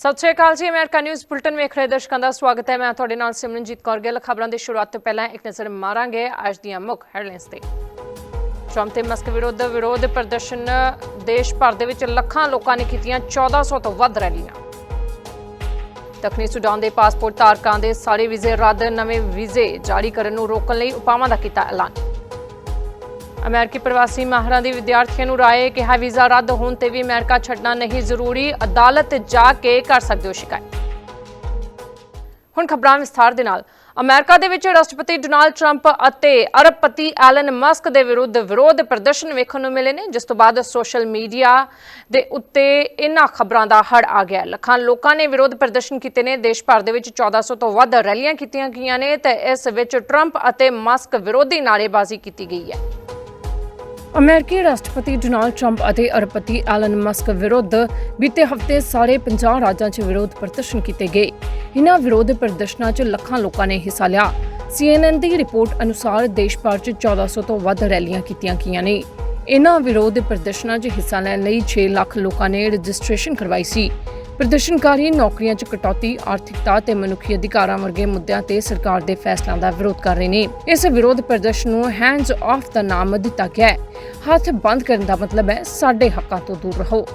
ਸਤਿ ਸ਼੍ਰੀ ਅਕਾਲ ਜੀ, America news bulletin ਵੇਖ ਰਹੇ ਦਰਸ਼ਕਾਂ ਦਾ ਸਵਾਗਤ ਹੈ। ਮੈਂ ਤੁਹਾਡੇ ਨਾਲ ਸਿਮਰਨਜੀਤ ਕੌਰ ਗਿੱਲ। ਖਬਰਾਂ ਦੀ ਸ਼ੁਰੂਆਤ ਤੋਂ ਪਹਿਲਾਂ ਇੱਕ ਨਜ਼ਰ ਮਾਰਾਂਗੇ ਅੱਜ ਦੀਆਂ ਮੁੱਖ ਹੈਡਲਾਈਨਸ ਤੇ। ਟਰੰਪ ਤੇ ਮਸਕ ਵਿਰੁੱਧ ਵਿਰੋਧ ਪ੍ਰਦਰਸ਼ਨ, ਦੇਸ਼ ਭਰ ਦੇ ਵਿੱਚ ਲੱਖਾਂ ਲੋਕਾਂ ਨੇ ਕੀਤੀਆਂ 1400 ਤੋਂ ਵੱਧ ਰੈਲੀਆਂ। ਦੱਖਣੀ ਸੁਡਾਨ ਦੇ ਪਾਸਪੋਰਟ ਧਾਰਕਾਂ ਦੇ ਸਾਰੇ ਵੀਜ਼ੇ ਰੱਦ, ਨਵੇਂ ਵੀਜ਼ੇ ਜਾਰੀ ਕਰਨ ਨੂੰ ਰੋਕਣ ਲਈ ਉਪਾਵਾਂ ਦਾ ਕੀਤਾ ਐਲਾਨ। ਅਮਰੀਕੀ ਪ੍ਰਵਾਸੀ ਮਾਹਰਾਂ ਦੀ ਵਿਦਿਆਰਥੀਆਂ ਨੂੰ ਰਾਏ ਕਿਹਾ ਵੀਜ਼ਾ ਰੱਦ ਹੋਣ ਤੇ ਵੀ ਅਮਰੀਕਾ ਛੱਡਣਾ ਨਹੀਂ ਜ਼ਰੂਰੀ, ਅਦਾਲਤ ਜਾ ਕੇ ਕਰ ਸਕਦੇ ਹੋ ਸ਼ਿਕਾਇਤ। ਹੁਣ ਖਬਰਾਂ ਵਿਸਥਾਰ ਦੇ ਨਾਲ। ਅਮਰੀਕਾ ਦੇ ਵਿੱਚ ਰਾਸ਼ਟਰਪਤੀ ਡੋਨਾਲਡ ਟਰੰਪ ਅਤੇ ਅਰਬਪਤੀ ਐਲਨ ਮਸਕ ਦੇ ਵਿਰੁੱਧ ਵਿਰੋਧ ਪ੍ਰਦਰਸ਼ਨ ਵੇਖਣ ਨੂੰ ਮਿਲੇ ਨੇ, ਜਿਸ ਤੋਂ ਬਾਅਦ ਸੋਸ਼ਲ ਮੀਡੀਆ ਦੇ ਉੱਤੇ ਇਹਨਾਂ ਖਬਰਾਂ ਦਾ ਹੜ ਆ ਗਿਆ ਲੱਖਾਂ ਲੋਕਾਂ ਨੇ ਵਿਰੋਧ ਪ੍ਰਦਰਸ਼ਨ ਕੀਤੇ ਨੇ। ਦੇਸ਼ ਭਰ ਦੇ ਵਿੱਚ 1400 ਤੋਂ ਵੱਧ ਰੈਲੀਆਂ ਕੀਤੀਆਂ ਗਈਆਂ ਨੇ ਤੇ ਇਸ ਵਿੱਚ ਟਰੰਪ ਅਤੇ ਮਸਕ ਵਿਰੋਧੀ ਨਾਅਰੇਬਾਜ਼ੀ ਕੀਤੀ ਗਈ ਹੈ। ਅਮਰੀਕੀ ਰਾਸ਼ਟਰਪਤੀ ਡੋਨਾਲਡ ਟਰੰਪ ਅਤੇ ਅਰਬਪਤੀ ਐਲਨ ਮਸਕ ਵਿਰੁੱਧ ਬੀਤੇ ਹਫ਼ਤੇ ਸਾਰੇ 50 ਰਾਜਾਂ 'ਚ ਵਿਰੋਧ ਪ੍ਰਦਰਸ਼ਨ ਕੀਤੇ ਗਏ। ਇਹਨਾਂ ਵਿਰੋਧ ਪ੍ਰਦਰਸ਼ਨਾਂ 'ਚ ਲੱਖਾਂ ਲੋਕਾਂ ਨੇ ਹਿੱਸਾ ਲਿਆ। CNN ਦੀ ਰਿਪੋਰਟ ਅਨੁਸਾਰ ਦੇਸ਼ ਭਰ 'ਚ 1400 ਤੋਂ ਵੱਧ ਰੈਲੀਆਂ ਕੀਤੀਆਂ ਗਈਆਂ ਨੇ। ਇਨ੍ਹਾਂ ਵਿਰੋਧ ਪ੍ਰਦਰਸ਼ਨਾਂ 'ਚ ਹਿੱਸਾ ਲੈਣ ਲਈ 6 ਲੱਖ ਲੋਕਾਂ ਨੇ ਰਜਿਸਟ੍ਰੇਸ਼ਨ ਕਰਵਾਈ ਸੀ। ਪ੍ਰਦਰਸ਼ਨਕਾਰੀ ਨੌਕਰੀਆਂ 'ਚ ਕਟੌਤੀ, ਆਰਥਿਕਤਾ ਤੇ ਮਨੁੱਖੀ ਅਧਿਕਾਰਾਂ ਵਰਗੇ ਮੁੱਦਿਆਂ ਤੇ ਸਰਕਾਰ ਦੇ ਫੈਸਲਿਆਂ ਦਾ ਵਿਰੋਧ ਕਰ ਰਹੇ ਨੇ। ਇਸ ਵਿਰੋਧ ਪ੍ਰਦਰਸ਼ਨ ਨੂੰ ਹੈਂਡਸ ਆਫ ਦਾ ਨਾਮ ਦਿੱਤਾ ਗਿਆ ਹੈ। ਹੱਥ ਬੰਦ ਕਰਨ ਦਾ ਮਤਲਬ ਹੈ ਸਾਡੇ ਹੱਕਾਂ ਤੋਂ ਦੂਰ ਰਹੋ।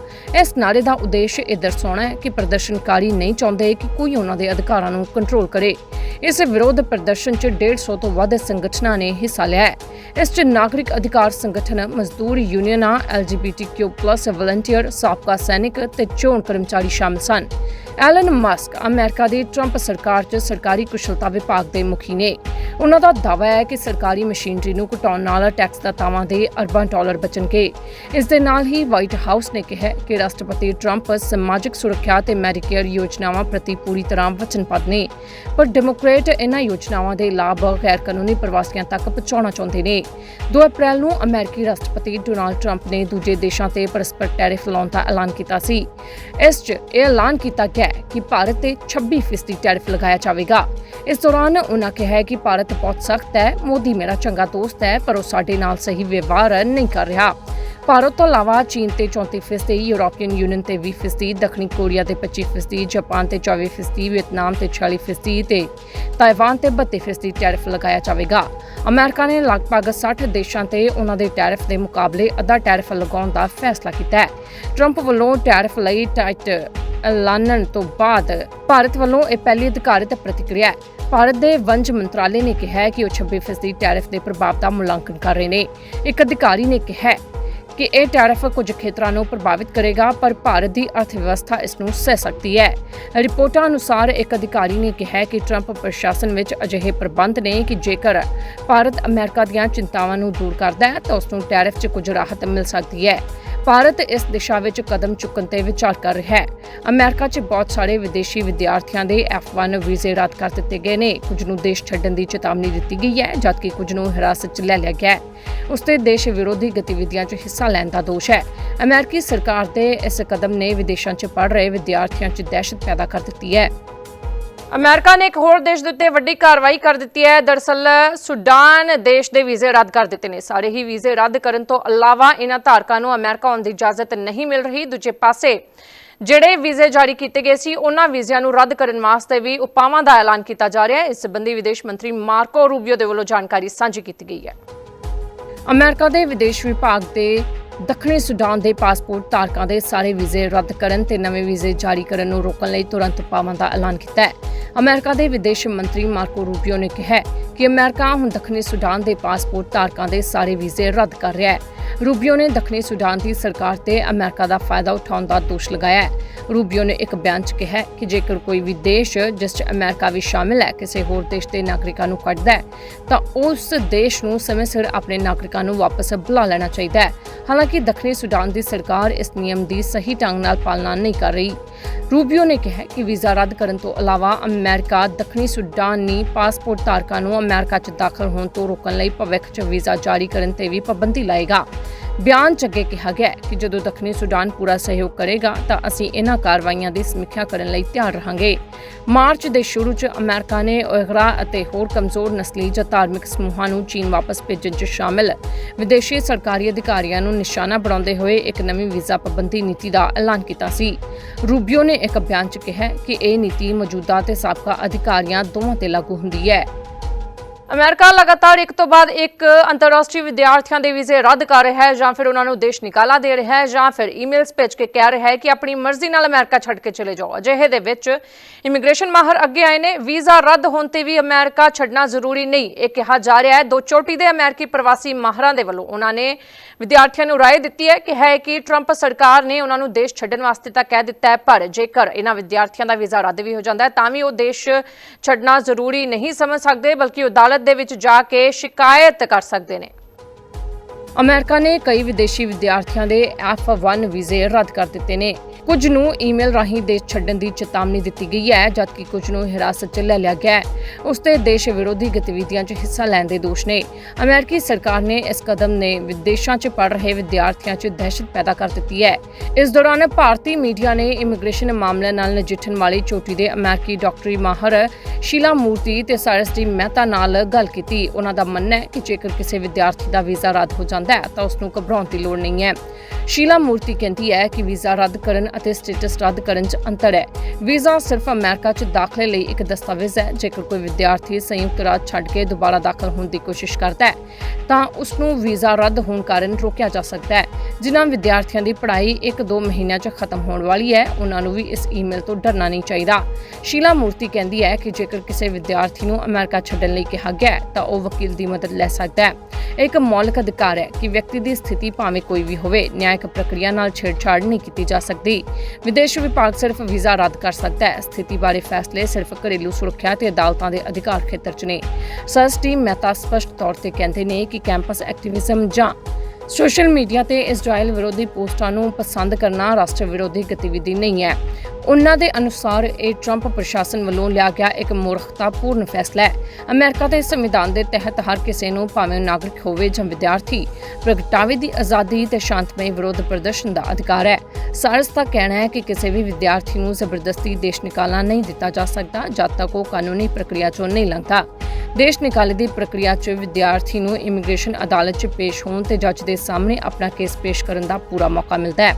ਇਸ ਨਾਰੇ ਦਾ ਉਦੇਸ਼ ਇਹ ਦਰਸਾਉਣਾ ਹੈ ਕਿ ਪ੍ਰਦਰਸ਼ਨਕਾਰੀ ਨਹੀਂ ਚਾਹੁੰਦੇ ਕਿ ਕੋਈ ਉਹਨਾਂ ਦੇ ਅਧਿਕਾਰਾਂ ਨੂੰ ਕੰਟਰੋਲ ਕਰੇ। ਇਸ ਵਿਰੋਧ ਪ੍ਰਦਰਸ਼ਨ 'ਚ 150 ਤੋਂ ਵੱਧ ਸੰਗਠਨਾਂ ਨੇ ਹਿੱਸਾ ਲਿਆ ਹੈ। ਇਸ 'ਚ ਨਾਗਰਿਕ ਅਧਿਕਾਰ ਸੰਗਠਨ, ਮਜ਼ਦੂਰ ਯੂਨੀਅਨਾਂ LGBTQ+ ਵਲੰਟੀਅਰ, ਸਾਬਕਾ ਸੈਨਿਕ ਤੇ ਚੋਣ ਕਰਮਚਾਰੀ ਸ਼ਾਮਲ ਸਨ। ਐਲਨ ਮਸਕ ਅਮਰੀਕਾ ਦੀ ਟਰੰਪ ਸਰਕਾਰ 'ਚ ਸਰਕਾਰੀ ਕੁਸ਼ਲਤਾ ਵਿਭਾਗ ਦੇ ਮੁਖੀ ਨੇ। ਉਹਨਾਂ ਦਾ ਦਾਅਵਾ ਹੈ ਕਿ ਸਰਕਾਰੀ ਮਸ਼ੀਨਰੀ ਨੂੰ ਘਟਾਉਣ ਨਾਲ ਟੈਕਸ ਦਾਤਾਵਾਂ ਦੇ ਅਰਬਾਂ ਡਾਲਰ ਬਚਣਗੇ। ਇਸ ਦੇ ਨਾਲ ਹੀ ਵਾਈਟ ਹਾਊਸ ਨੇ ਕਿਹਾ ਕਿ ਰਾਸ਼ਟਰਪਤੀ ਟਰੰਪ ਸਮਾਜਿਕ ਸੁਰੱਖਿਆ ਤੇ ਮੈਡੀਕੇਅਰ ਯੋਜਨਾਵਾਂ ਪ੍ਰਤੀ ਪੂਰੀ ਤਰ੍ਹਾਂ ਵਚਨਬੱਧ ਨੇ, ਪਰ ਡੈਮੋਕ੍ਰੇਟ ਇਹਨਾਂ ਯੋਜਨਾਵਾਂ ਦੇ ਲਾਭ ਗੈਰ ਕਾਨੂੰਨੀ ਪ੍ਰਵਾਸੀਆਂ ਤੱਕ ਪਹੁੰਚਾਉਣਾ ਚਾਹੁੰਦੇ ਨੇ। 2 ਅਪ੍ਰੈਲ ਨੂੰ ਅਮਰੀਕੀ ਰਾਸ਼ਟਰਪਤੀ ਡੋਨਾਲਡ ਟਰੰਪ ਨੇ ਦੂਜੇ ਦੇਸ਼ਾਂ ਤੇ ਪਰਸਪਰ ਟੈਰਿਫ ਲਾਉਣ ਦਾ ਐਲਾਨ ਕੀਤਾ ਸੀ। ਇਸ 'ਚ ਇਹ ਐਲਾਨ ਕੀਤਾ ਗਿਆ ਕਿ ਭਾਰਤ ਤੇ 26% ਟੈਰਿਫ ਲਗਾਇਆ ਜਾਵੇਗਾ। ਇਸ ਦੌਰਾਨ ਉਹਨਾਂ ਕਿਹਾ ਕਿ ਭਾਰਤ ਬਹੁਤ ਸਖਤ ਹੈ, ਮੋਦੀ ਮੇਰਾ ਚੰਗਾ ਦੋਸਤ ਹੈ, ਪਰ ਉਹ ਸਾਡੇ ਨਾਲ ਸਹੀ ਵਿਵਹਾਰ ਨਹੀਂ ਕਰ ਰਿਹਾ। ਭਾਰਤ ਤੋਂ ਇਲਾਵਾ ਚੀਨ ਤੇ 34% ਯੂਰੋਪੀਅਨ ਯੂਨੀਅਨ ਤੇ 20% ਦੱਖਣੀ ਕੋਰੀਆ ਤੇ 25% ਜਾਪਾਨ ਤੇ 24% ਵੀਅਤਨਾਮ ਤੇ 46% ਤੇ ਤਾਈਵਾਨ ਤੇ 32% ਟੈਰਿਫ ਲਗਾਇਆ ਜਾਵੇਗਾ। ਅਮਰੀਕਾ ਨੇ ਲਗਭਗ 60 ਦੇਸ਼ਾਂ ਤੇ ਉਹਨਾਂ ਦੇ ਟੈਰਿਫ ਦੇ ਮੁਕਾਬਲੇ ਅੱਧਾ ਟੈਰਿਫ ਲਗਾਉਣ ਦਾ ਫੈਸਲਾ ਕੀਤਾ ਹੈ। ਟਰੰਪ ਵੱਲੋਂ ਟੈਰਿਫ ਲਈ ਟਾਈਟ ਐਲਾਨਣ ਤੋਂ ਬਾਅਦ ਭਾਰਤ ਵੱਲੋਂ ਇਹ ਪਹਿਲੀ ਅਧਿਕਾਰਿਤ ਪ੍ਰਤੀਕਿਰਿਆ ਹੈ। ਭਾਰਤ ਦੇ ਵਣਜ ਮੰਤਰਾਲੇ ਨੇ ਕਿਹਾ ਹੈ ਕਿ ਉਹ 26% ਟੈਰਿਫ ਦੇ ਪ੍ਰਭਾਵ ਦਾ ਮੁਲਾਂਕਣ ਕਰ ਰਹੇ ਨੇ। ਇੱਕ ਅਧਿਕਾਰੀ ਨੇ ਕਿਹਾ ਕਿ ਇਹ ਟੈਰਿਫ ਕੁਝ ਖੇਤਰਾਂ ਨੂੰ ਪ੍ਰਭਾਵਿਤ ਕਰੇਗਾ, ਪਰ ਭਾਰਤ ਦੀ ਅਰਥਵਿਵਸਥਾ ਇਸ ਨੂੰ ਸਹਿ ਸਕਦੀ ਹੈ। ਰਿਪੋਰਟਾਂ ਅਨੁਸਾਰ ਇੱਕ ਅਧਿਕਾਰੀ ਨੇ ਕਿਹਾ ਕਿ ਟਰੰਪ ਪ੍ਰਸ਼ਾਸਨ ਵਿੱਚ ਅਜਿਹੇ ਪ੍ਰਬੰਧ ਨੇ ਕਿ ਜੇਕਰ ਭਾਰਤ ਅਮਰੀਕਾ ਦੀਆਂ ਚਿੰਤਾਵਾਂ ਨੂੰ ਦੂਰ ਕਰਦਾ ਹੈ, ਤਾਂ ਉਸ ਨੂੰ ਟੈਰਿਫ 'ਚ ਕੁਝ ਰਾਹਤ ਮਿਲ ਸਕਦੀ ਹੈ। ਭਾਰਤ ਇਸ ਦਿਸ਼ਾ ਵਿੱਚ ਕਦਮ ਚੁੱਕਣ ਤੇ ਵਿਚਾਰ ਕਰ ਰਿਹਾ ਹੈ। ਅਮਰੀਕਾ 'ਚ ਬਹੁਤ ਸਾਰੇ ਵਿਦੇਸ਼ੀ ਵਿਦਿਆਰਥੀਆਂ ਦੇ F1 ਵੀਜ਼ੇ ਰੱਦ ਕਰ ਦਿੱਤੇ ਗਏ ਨੇ। ਕੁਝ ਨੂੰ ਦੇਸ਼ ਛੱਡਣ ਦੀ ਚੇਤਾਵਨੀ ਦਿੱਤੀ ਗਈ ਹੈ, ਜਦਕਿ ਕੁਝ ਨੂੰ ਹਿਰਾਸਤ 'ਚ ਲੈ ਲਿਆ ਗਿਆ ਹੈ। ਉਸ ਤੇ ਦੇਸ਼ ਵਿਰੋਧੀ ਗਤੀਵਿਧੀਆਂ 'ਚ ਹਿੱਸਾ ਲੈਣ ਦਾ ਦੋਸ਼ ਹੈ। ਅਮਰੀਕੀ ਸਰਕਾਰ ਦੇ ਇਸ ਕਦਮ ਨੇ ਵਿਦੇਸ਼ਾਂ 'ਚ ਪੜ ਰਹੇ ਵਿਦਿਆਰਥੀਆਂ 'ਚ ਦਹਿਸ਼ਤ ਪੈਦਾ ਕਰ ਦਿੱਤੀ ਹੈ। ਅਮਰੀਕਾ ਨੇ ਇੱਕ ਹੋਰ ਦੇਸ਼ ਦੇ ਉੱਤੇ ਵੱਡੀ ਕਾਰਵਾਈ ਕਰ ਦਿੱਤੀ ਹੈ। ਦਰਸਲ, ਸੁਡਾਨ ਦੇਸ਼ ਦੇ ਵੀਜ਼ੇ ਰੱਦ ਕਰ ਦਿੱਤੇ ਨੇ। ਸਾਰੇ ਹੀ ਵੀਜ਼ੇ ਰੱਦ ਕਰਨ ਤੋਂ ਇਲਾਵਾ ਇਹਨਾਂ ਧਾਰਕਾਂ ਨੂੰ ਅਮਰੀਕਾ ਆਉਣ ਦੀ ਇਜਾਜ਼ਤ ਨਹੀਂ ਮਿਲ ਰਹੀ। ਦੂਜੇ ਪਾਸੇ, ਜਿਹੜੇ ਵੀਜ਼ੇ ਜਾਰੀ ਕੀਤੇ ਗਏ ਸੀ, ਉਹਨਾਂ ਵੀਜ਼ਿਆਂ ਨੂੰ ਰੱਦ ਕਰਨ ਵਾਸਤੇ ਵੀ ਉਪਾਵਾਂ ਦਾ ਐਲਾਨ ਕੀਤਾ ਜਾ ਰਿਹਾ ਹੈ। ਇਸ ਸੰਬੰਧੀ ਵਿਦੇਸ਼ ਮੰਤਰੀ ਮਾਰਕੋ ਰੂਬੀਓ ਦੇ ਵੱਲੋਂ ਜਾਣਕਾਰੀ ਸਾਂਝੀ ਕੀਤੀ ਗਈ ਹੈ। ਅਮਰੀਕਾ ਦੇ ਵਿਦੇਸ਼ ਵਿਭਾਗ ਦੇ ਦੱਖਣੀ ਸੁਡਾਨ ਦੇ ਪਾਸਪੋਰਟ ਧਾਰਕਾਂ ਦੇ ਸਾਰੇ ਵੀਜ਼ੇ ਰੱਦ ਕਰਨ ਤੇ ਨਵੇਂ ਵੀਜ਼ੇ ਜਾਰੀ ਕਰਨ ਨੂੰ ਰੋਕਣ ਲਈ ਤੁਰੰਤ ਉਪਾਵਾਂ ਦਾ ਐਲਾਨ ਕੀਤਾ ਹੈ। ਅਮਰੀਕਾ ਦੇ ਵਿਦੇਸ਼ ਮੰਤਰੀ ਮਾਰਕੋ ਰੂਬੀਓ ਨੇ ਕਿਹਾ ਕਿ ਅਮਰੀਕਾ ਹੁਣ ਦੱਖਣੀ ਸੁਡਾਨ ਦੇ ਪਾਸਪੋਰਟ ਧਾਰਕਾਂ ਦੇ ਸਾਰੇ ਵੀਜ਼ੇ ਰੱਦ ਕਰ ਰਿਹਾ ਹੈ। ਰੂਬੀਓ ਨੇ ਦੱਖਣੀ ਸੁਡਾਨ ਦੀ ਸਰਕਾਰ ਤੇ ਅਮਰੀਕਾ ਦਾ ਫਾਇਦਾ ਉਠਾਉਣ ਦਾ ਦੋਸ਼ ਲਗਾਇਆ ਹੈ। ਰੂਬੀਓ ਨੇ ਇੱਕ ਬਿਆਨ 'ਚ ਕਿਹਾ ਕਿ ਜੇਕਰ ਕੋਈ ਵੀ ਦੇਸ਼ ਜਿਸ 'ਚ ਅਮਰੀਕਾ ਵੀ ਸ਼ਾਮਿਲ ਹੈ ਕਿਸੇ ਹੋਰ ਦੇਸ਼ ਦੇ ਨਾਗਰਿਕਾਂ ਨੂੰ ਕੱਢਦਾ ਹੈ, ਤਾਂ ਉਸ ਦੇਸ਼ ਨੂੰ ਸਮੇਂ ਸਿਰ ਆਪਣੇ ਨਾਗਰਿਕਾਂ ਨੂੰ ਵਾਪਸ ਬੁਲਾ ਲੈਣਾ ਚਾਹੀਦਾ ਹੈ। ਹਾਲਾਂਕਿ ਦੱਖਣੀ ਸੁਡਾਨ ਦੀ ਸਰਕਾਰ ਇਸ ਨਿਯਮ ਦੀ ਸਹੀ ਢੰਗ ਨਾਲ ਪਾਲਣਾ ਨਹੀਂ ਕਰ ਰਹੀ। ਰੂਬੀਓ ਨੇ ਕਿਹਾ ਕਿ ਵੀਜ਼ਾ ਰੱਦ ਕਰਨ ਤੋਂ ਇਲਾਵਾ ਅਮਰੀਕਾ, ਦੱਖਣੀ ਸੁਡਾਨੀ ਪਾਸਪੋਰਟ ਧਾਰਕਾਂ ਨੂੰ ਅਮਰੀਕਾ 'ਚ ਦਾਖਲ ਹੋਣ ਤੋਂ ਰੋਕਣ ਲਈ ਭਵਿੱਖ 'ਚ ਵੀਜ਼ਾ ਜਾਰੀ ਕਰਨ ਤੇ ਵੀ ਪਾਬੰਦੀ ਲਾਏਗਾ। ਬਿਆਨ 'ਚ ਅੱਗੇ ਕਿਹਾ ਗਿਆ ਕਿ ਜਦੋਂ ਦੱਖਣੀ ਸੁਡਾਨ ਪੂਰਾ ਸਹਿਯੋਗ ਕਰੇਗਾ ਤਾਂ ਅਸੀਂ ਇਹਨਾਂ ਕਾਰਵਾਈਆਂ ਦੀ ਸਮੀਖਿਆ ਕਰਨ ਲਈ ਤਿਆਰ ਰਹਾਂਗੇ। ਮਾਰਚ ਦੇ ਸ਼ੁਰੂ 'ਚ ਅਮਰੀਕਾ ਨੇ ਉਇਗਰਾ ਅਤੇ ਹੋਰ ਕਮਜ਼ੋਰ ਨਸਲੀ ਜਾਂ ਧਾਰਮਿਕ ਸਮੂਹਾਂ ਨੂੰ ਚੀਨ ਵਾਪਸ ਭੇਜਣ 'ਚ ਸ਼ਾਮਲ। ਵਿਦੇਸ਼ੀ ਸਰਕਾਰੀ ਅਧਿਕਾਰੀਆਂ ਨੂੰ ਨਿਸ਼ਾਨਾ ਬਣਾਉਂਦੇ ਹੋਏ ਇੱਕ ਨਵੀਂ ਵੀਜ਼ਾ ਪਾਬੰਦੀ ਨੀਤੀ ਦਾ ਐਲਾਨ ਕੀਤਾ ਸੀ। ਰੂਬੀਓ ਨੇ ਇੱਕ ਬਿਆਨ 'ਚ ਕਿਹਾ ਕਿ ਇਹ ਨੀਤੀ ਮੌਜੂਦਾ ਤੇ ਸਾਬਕਾ ਅਧਿਕਾਰੀਆਂ ਦੋਵਾਂ ਤੇ ਲਾਗੂ ਹੁੰਦੀ ਹੈ। ਅਮਰੀਕਾ ਲਗਾਤਾਰ ਇੱਕ ਤੋਂ ਬਾਅਦ ਇੱਕ ਅੰਤਰਰਾਸ਼ਟਰੀ ਵਿਦਿਆਰਥੀਆਂ ਦੇ ਵੀਜ਼ੇ ਰੱਦ ਕਰ ਰਿਹਾ ਹੈ ਜਾਂ ਫਿਰ ਉਹਨਾਂ ਨੂੰ ਦੇਸ਼ ਨਿਕਾਲਾ ਦੇ ਰਿਹਾ ਹੈ ਜਾਂ ਫਿਰ ਈਮੇਲਸ ਭੇਜ ਕੇ ਕਹਿ ਰਿਹਾ ਹੈ ਕਿ ਆਪਣੀ ਮਰਜ਼ੀ ਨਾਲ ਅਮਰੀਕਾ ਛੱਡ ਕੇ ਚਲੇ ਜਾਓ। ਅਜਿਹੇ ਦੇ ਵਿੱਚ ਇਮੀਗ੍ਰੇਸ਼ਨ ਮਾਹਰ ਅੱਗੇ ਆਏ ਨੇ। ਵੀਜ਼ਾ ਰੱਦ ਹੋਣ ਤੇ ਵੀ ਅਮਰੀਕਾ ਛੱਡਣਾ ਜ਼ਰੂਰੀ ਨਹੀਂ, ਇਹ ਕਿਹਾ ਜਾ ਰਿਹਾ ਹੈ। ਦੋ ਚੋਟੀ ਦੇ ਅਮਰੀਕੀ ਪ੍ਰਵਾਸੀ ਮਾਹਰਾਂ ਦੇ ਵੱਲੋਂ ਉਹਨਾਂ ਨੇ ਵਿਦਿਆਰਥੀਆਂ ਨੂੰ ਰਾਏ ਦਿੱਤੀ ਹੈ ਕਿ ਹੈ ਕਿ ਟਰੰਪ ਸਰਕਾਰ ਨੇ ਉਹਨਾਂ ਨੂੰ ਦੇਸ਼ ਛੱਡਣ ਵਾਸਤੇ ਤਾਂ ਕਹਿ ਦਿੱਤਾ ਹੈ, ਪਰ ਜੇਕਰ ਇਹਨਾਂ ਵਿਦਿਆਰਥੀਆਂ ਦਾ ਵੀਜ਼ਾ ਰੱਦ ਵੀ ਹੋ ਜਾਂਦਾ ਹੈ, ਤਾਂ ਵੀ ਉਹ ਦੇਸ਼ ਛੱਡਣਾ ਜ਼ਰੂਰੀ ਨਹੀਂ ਸਮਝ ਸਕਦੇ, ਬਲਕਿ ਅਦਾਲਤ ਦੇ ਵਿੱਚ ਜਾ ਕੇ ਸ਼ਿਕਾਇਤ ਕਰ ਸਕਦੇ ਨੇ। ਅਮਰੀਕਾ ਨੇ ਕਈ ਵਿਦੇਸ਼ੀ ਵਿਦਿਆਰਥੀਆਂ ਦੇ F1 ਵੀਜ਼ੇ ਰੱਦ ਕਰ ਦਿੱਤੇ ਨੇ। ਕੁਝ ਨੂੰ ਈਮੇਲ ਰਾਹੀਂ ਦੇਸ਼ ਛੱਡਣ ਦੀ ਚੇਤਾਵਨੀ ਦਿੱਤੀ ਗਈ ਹੈ, ਜਦਕਿ ਕੁਝ ਨੂੰ ਹਿਰਾਸਤ 'ਚ ਲੈ ਲਿਆ ਗਿਆ ਹੈ। ਉਸ ਤੇ ਦੇਸ਼ ਵਿਰੋਧੀ ਗਤੀਵਿਧੀਆਂ 'ਚ ਹਿੱਸਾ ਲੈਣ ਦੇ ਦੋਸ਼ ਨੇ। ਅਮਰੀਕੀ ਸਰਕਾਰ ਨੇ ਇਸ ਕਦਮ ਨੇ ਵਿਦੇਸ਼ਾਂ 'ਚ ਪੜ ਰਹੇ ਵਿਦਿਆਰਥੀਆਂ 'ਚ ਦਹਿਸ਼ਤ ਪੈਦਾ ਕਰ ਦਿੱਤੀ ਹੈ। ਇਸ ਦੌਰਾਨ ਭਾਰਤੀ ਮੀਡੀਆ ਨੇ ਇਮੀਗ੍ਰੇਸ਼ਨ ਮਾਮਲਿਆਂ ਨਾਲ ਨਜਿੱਠਣ ਵਾਲੀ ਚੋਟੀ ਦੇ ਅਮਰੀਕੀ ਡਾਕਟਰੀ ਮਾਹਰ ਸ਼ੀਲਾ ਮੂਰਤੀ ਤੇ ਸਾਇਰਸ ਮਹਿਤਾ ਨਾਲ ਗੱਲ ਕੀਤੀ। ਉਹਨਾਂ ਦਾ ਮੰਨਣਾ ਹੈ ਕਿ ਜੇਕਰ ਕਿਸੇ ਵਿਦਿਆਰਥੀ ਦਾ ਵੀਜ਼ਾ ਰੱਦ ਹੋ ਜਾਂਦਾ ਹੈ, ਤਾਂ ਉਸ ਨੂੰ ਘਬਰਾਉਣ ਦੀ ਲੋੜ ਨਹੀਂ ਹੈ। ਸ਼ੀਲਾ ਮੂਰਤੀ ਕਹਿੰਦੀ ਹੈ ਕਿ ਵੀਜ਼ਾ ਰੱਦ ਕਰਨ ਅਤੇ ਸਟੇਟਸ ਰੱਦ ਕਰਨ 'ਚ ਅੰਤਰ ਹੈ। ਵੀਜ਼ਾ ਸਿਰਫ ਅਮਰੀਕਾ 'ਚ ਦਾਖਲੇ ਲਈ ਇੱਕ ਦਸਤਾਵੇਜ਼ ਹੈ, ਜੇਕਰ ਕੋਈ ਵਿਦਿਆਰਥੀ ਸੰਯੁਕਤ ਰਾਜ ਛੱਡ ਕੇ ਦੁਬਾਰਾ ਦਾਖਲ ਹੋਣ ਦੀ ਕੋਸ਼ਿਸ਼ ਕਰਦਾ ਹੈ, ਤਾਂ ਉਸ ਨੂੰ ਵੀਜ਼ਾ ਰੱਦ ਹੋਣ ਕਾਰਨ ਰੋਕਿਆ ਜਾ ਸਕਦਾ ਹੈ। ਜਿਨ੍ਹਾਂ ਵਿਦਿਆਰਥੀਆਂ ਦੀ ਪੜ੍ਹਾਈ 1-2 ਮਹੀਨਿਆਂ 'ਚ ਖਤਮ ਹੋਣ ਵਾਲੀ ਹੈ, ਉਹਨਾਂ ਨੂੰ ਵੀ ਇਸ ਈਮੇਲ ਤੋਂ ਡਰਨਾ ਨਹੀਂ ਚਾਹੀਦਾ। ਸ਼ੀਲਾ ਮੂਰਤੀ ਕਹਿੰਦੀ ਹੈ ਕਿ ਜੇਕਰ ਕਿਸੇ ਵਿਦਿਆਰਥੀ ਨੂੰ ਅਮਰੀਕਾ ਛੱਡਣ ਲਈ ਕਿਹਾ ਗਿਆ ਤਾਂ ਉਹ ਵਕੀਲ ਦੀ ਮਦਦ ਲੈ ਸਕਦਾ ਹੈ। ਇਹ ਇੱਕ ਮੌਲਿਕ ਅਧਿਕਾਰ ਹੈ ਕਿ ਵਿਅਕਤੀ ਦੀ ਸਥਿਤੀ ਭਾਵੇਂ ਕੋਈ ਵੀ ਹੋਵੇ ਨਿਆਇਕ ਪ੍ਰਕਿਰਿਆ ਨਾਲ ਛੇੜਛਾੜ ਨਹੀਂ ਕੀਤੀ ਜਾ ਸਕਦੀ। ਵਿਦੇਸ਼ ਵਿਭਾਗ ਸਿਰਫ ਵੀਜ਼ਾ ਰੱਦ ਕਰ ਸਕਦਾ ਹੈ। ਸਥਿਤੀ ਬਾਰੇ ਫੈਸਲੇ ਸਿਰਫ ਘਰੇਲੂ ਸੁਰੱਖਿਆ ਤੇ ਅਦਾਲਤਾਂ ਦੇ ਅਧਿਕਾਰ ਖੇਤਰ 'ਚ ਨੇ। ਸਰਸ ਟੀਮ ਮਹਿਤਾ ਸਪਸ਼ਟ ਤੌਰ ਤੇ ਕਹਿੰਦੇ ਨੇ ਕਿ ਕੈਂਪਸ ਐਕਟਿਵਿਜ਼ਮ ਜਾਂ ਸੋਸ਼ਲ ਮੀਡੀਆ ਤੇ ਇਜ਼ਰਾਈਲ ਵਿਰੋਧੀ ਪੋਸਟਾਂ ਨੂੰ ਪਸੰਦ ਕਰਨਾ ਰਾਸ਼ਟਰ ਵਿਰੋਧੀ ਗਤੀਵਿਧੀ ਨਹੀਂ ਹੈ। ਉਹਨਾਂ ਦੇ ਅਨੁਸਾਰ ਇਹ ਟਰੰਪ ਪ੍ਰਸ਼ਾਸਨ ਵੱਲੋਂ ਲਿਆ ਗਿਆ ਇੱਕ ਮੂਰਖਤਾਪੂਰਨ ਫੈਸਲਾ ਹੈ। ਅਮਰੀਕਾ ਦੇ ਸੰਵਿਧਾਨ ਦੇ ਤਹਿਤ ਹਰ ਕਿਸੇ ਨੂੰ ਭਾਵੇਂ ਨਾਗਰਿਕ ਹੋਵੇ ਜਾਂ ਵਿਦਿਆਰਥੀ, ਪ੍ਰਗਟਾਵੇ ਦੀ ਆਜ਼ਾਦੀ ਤੇ ਸ਼ਾਂਤਮਈ ਵਿਰੋਧ ਪ੍ਰਦਰਸ਼ਨ ਦਾ ਅਧਿਕਾਰ ਹੈ। ਸਾਰਸ ਦਾ ਕਹਿਣਾ ਹੈ ਕਿ ਕਿਸੇ ਵੀ ਵਿਦਿਆਰਥੀ ਨੂੰ ਜ਼ਬਰਦਸਤੀ ਦੇਸ਼ ਨਿਕਾਲਣਾ ਨਹੀਂ ਦਿੱਤਾ ਜਾ ਸਕਦਾ, ਜਦ ਤੱਕ ਉਹ ਕਾਨੂੰਨੀ ਪ੍ਰਕਿਰਿਆ ਚੋਂ ਨਹੀਂ ਲੰਘਦਾ। ਦੇਸ਼ ਨਿਕਾਲੇ ਦੀ ਪ੍ਰਕਿਰਿਆ 'ਚ ਵਿਦਿਆਰਥੀ ਨੂੰ ਇਮੀਗ੍ਰੇਸ਼ਨ ਅਦਾਲਤ 'ਚ ਪੇਸ਼ ਹੋਣ ਤੇ ਜੱਜ ਦੇ ਸਾਹਮਣੇ ਆਪਣਾ ਕੇਸ ਪੇਸ਼ ਕਰਨ ਦਾ ਪੂਰਾ ਮੌਕਾ ਮਿਲਦਾ ਹੈ।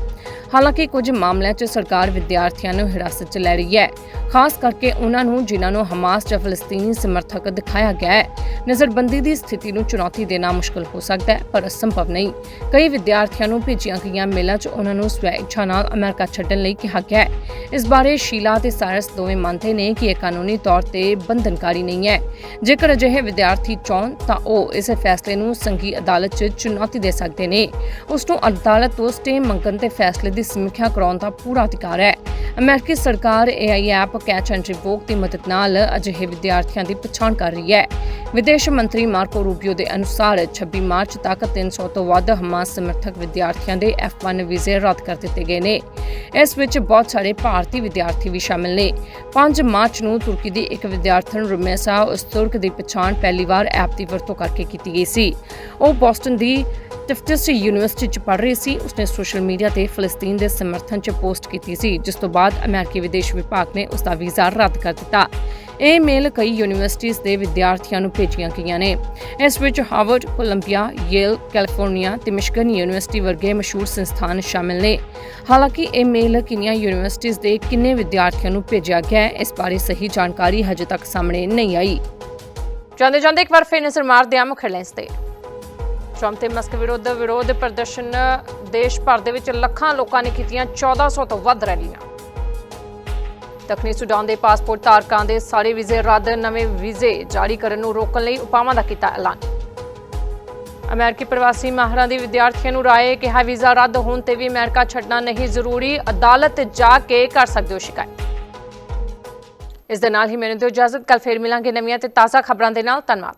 ਹਾਲਾਂਕਿ ਕੁਝ ਮਾਮਲਿਆਂ 'ਚ ਸਰਕਾਰ ਵਿਦਿਆਰਥੀਆਂ ਨੂੰ ਹਿਰਾਸਤ 'ਚ ਲੈ ਰਹੀ ਹੈ, ਖਾਸ ਕਰਕੇ ਉਹਨਾਂ ਨੂੰ ਜਿਨ੍ਹਾਂ ਨੂੰ ਹਮਾਸ ਜਾਂ ਫਲਸਤੀਨੀ ਸਮਰਥਕ ਦਿਖਾਇਆ ਗਿਆ ਹੈ। ਨਜ਼ਰਬੰਦੀ ਦੀ ਸਥਿਤੀ ਨੂੰ ਚੁਣੌਤੀ ਦੇਣਾ ਮੁਸ਼ਕਲ ਹੋ ਸਕਦਾ ਹੈ, ਪਰ ਅਸੰਭਵ ਨਹੀਂ। ਕਈ ਵਿਦਿਆਰਥੀਆਂ ਨੂੰ ਭੇਜੀਆਂ ਗਈਆਂ ਮੇਲਾਂ 'ਚ ਉਹਨਾਂ ਨੂੰ ਸਵੈ ਇੱਛਾ ਨਾਲ ਅਮਰੀਕਾ ਛੱਡਣ ਲਈ ਕਿਹਾ ਗਿਆ ਹੈ। ਇਸ ਬਾਰੇ ਸ਼ੀਲਾ ਤੇ ਸਾਇਰਸ ਦੋਵੇਂ ਮੰਨਦੇ ਨੇ ਕਿ ਇਹ ਕਾਨੂੰਨੀ ਤੌਰ ਤੇ ਬੰਧਨਕਾਰੀ ਨਹੀਂ ਹੈ। ਜੇਕਰ ਅਜਿਹੇ ਵਿਦਿਆਰਥੀ ਚਾਹਣ ਤਾਂ ਉਹ ਇਸ ਫੈਸਲੇ ਨੂੰ ਸੰਘੀ ਅਦਾਲਤ 'ਚ ਚੁਣੌਤੀ ਦੇ ਸਕਦੇ ਨੇ। ਉਸ ਨੂੰ ਅਦਾਲਤ ਤੋਂ ਸਟੇ ਮੰਗਣ ਤੇ ਫੈਸਲੇ ਦੀ ਸਮੀਖਿਆ ਕਰਾਉਣ ਦਾ ਪੂਰਾ ਅਧਿਕਾਰ ਹੈ। ਅਮਰੀਕੀ ਸਰਕਾਰ AI app, catch and revoke ਦੀ ਮਦਦ ਨਾਲ ਅਜਿਹੇ ਵਿਦਿਆਰਥੀਆਂ ਦੀ ਪਛਾਣ ਕਰ ਰਹੀ ਹੈ। ਵਿਦੇਸ਼ ਮੰਤਰੀ ਮਾਰਕੋ ਰੂਬੀਓ ਦੇ ਅਨੁਸਾਰ 26 ਮਾਰਚ ਤੱਕ 300 ਤੋਂ ਵੱਧ ਹਮਾਸ ਸਮਰਥਕ ਵਿਦਿਆਰਥੀਆਂ ਦੇ F1 ਵੀਜ਼ੇ ਰੱਦ ਕਰ ਦਿੱਤੇ ਗਏ ਨੇ। ਇਸ ਵਿੱਚ ਬਹੁਤ ਸਾਰੇ ਭਾਰਤੀ ਵਿਦਿਆਰਥੀ ਵੀ ਸ਼ਾਮਲ ਨੇ। 5 ਮਾਰਚ ਨੂੰ ਤੁਰਕੀ ਦੀ ਇੱਕ ਵਿਦਿਆਰਥਣ ਰੁਮੇਸਾ ਉਸਤੁਰਕ ਦੀ ਪਛਾਣ ਪਹਿਲੀ ਵਾਰ ਐਪ ਦੀ ਵਰਤੋਂ ਕਰਕੇ ਕੀਤੀ ਗਈ ਸੀ। ਉਹ ਬੋਸਟਨ ਦੀ ਟਿਫਟਸ ਯੂਨੀਵਰਸਿਟੀ ਚ ਪੜ੍ਹ ਰਹੀ ਸੀ। ਉਸਨੇ ਸੋਸ਼ਲ ਮੀਡੀਆ ਤੇ ਫਲਸਤੀਨ ਦੇ ਸਮਰਥਨ ਚ ਪੋਸਟ ਕੀਤੀ ਸੀ, ਜਿਸ ਤੋਂ ਬਾਅਦ ਅਮਰੀਕੀ ਵਿਦੇਸ਼ ਵਿਭਾਗ ਨੇ ਉਸ ਦਾ ਵੀਜ਼ਾ ਰੱਦ ਕਰ ਦਿੱਤਾ। ਇਹ ਮੇਲ ਕਈ ਯੂਨੀਵਰਸਿਟੀਆਂ ਦੇ ਵਿਦਿਆਰਥੀਆਂ ਨੂੰ ਭੇਜੀਆਂ ਗਈਆਂ ਨੇ। ਇਸ ਵਿੱਚ ਹਾਰਵਰਡ, ਕੋਲੰਬੀਆ, ਯੇਲ, ਕੈਲੀਫੋਰਨੀਆ ਤੇ ਮਿਸ਼ਗਨ ਯੂਨੀਵਰਸਿਟੀ ਵਰਗੇ ਮਸ਼ਹੂਰ ਸੰਸਥਾਨ ਸ਼ਾਮਿਲ ਨੇ। ਹਾਲਾਂਕਿ ਇਹ ਮੇਲ ਕਿੰਨੀਆਂ ਯੂਨੀਵਰਸਿਟੀਆਂ ਦੇ ਕਿੰਨੇ ਵਿਦਿਆਰਥੀਆਂ ਨੂੰ ਭੇਜਿਆ ਗਿਆ ਹੈ, ਇਸ ਬਾਰੇ ਸਹੀ ਜਾਣਕਾਰੀ ਹਜੇ ਤੱਕ ਸਾਹਮਣੇ ਨਹੀਂ ਆਈ। ਜਾਂਦੇ ਜਾਂਦੇ ਇੱਕ ਵਾਰ ਫਿਰ ਨਜ਼ਰ ਮਾਰਦੇ ਹਾਂ ਮੁੱਖ ਹੈਡਲਾਈਨਸ ਤੇ। ਟਰੰਪ ਤੇ ਮਸਕ ਵਿਰੁੱਧ ਵਿਰੋਧ ਪ੍ਰਦਰਸ਼ਨ, ਦੇਸ਼ ਭਰ ਦੇ ਵਿੱਚ ਲੱਖਾਂ ਲੋਕਾਂ ਨੇ ਕੀਤੀਆਂ 1400 ਤੋਂ ਵੱਧ ਰੈਲੀਆਂ। ਦੱਖਣੀ ਸੁਡਾਨ ਦੇ ਪਾਸਪੋਰਟ ਧਾਰਕਾਂ ਦੇ ਸਾਰੇ ਵੀਜ਼ੇ ਰੱਦ, ਨਵੇਂ ਵੀਜ਼ੇ ਜਾਰੀ ਕਰਨ ਨੂੰ ਰੋਕਣ ਲਈ ਉਪਾਵਾਂ ਦਾ ਕੀਤਾ ਐਲਾਨ। ਅਮਰੀਕੀ ਪ੍ਰਵਾਸੀ ਮਾਹਰਾਂ ਦੀ ਵਿਦਿਆਰਥੀਆਂ ਨੂੰ ਰਾਏ ਕਿਹਾ ਵੀਜ਼ਾ ਰੱਦ ਹੋਣ ਤੇ ਵੀ ਅਮਰੀਕਾ ਛੱਡਣਾ ਨਹੀਂ ਜ਼ਰੂਰੀ, ਅਦਾਲਤ ਜਾ ਕੇ ਕਰ ਸਕਦੇ ਹੋ ਸ਼ਿਕਾਇਤ। ਇਸ ਦੇ ਨਾਲ ਹੀ ਮੈਨੂੰ ਦਿਓ ਇਜਾਜ਼ਤ ਕੱਲ ਫੇਰ ਮਿਲਾਂਗੇ ਨਵੀਆਂ ਤੇ ਤਾਜ਼ਾ ਖਬਰਾਂ ਦੇ ਨਾਲ। ਧੰਨਵਾਦ।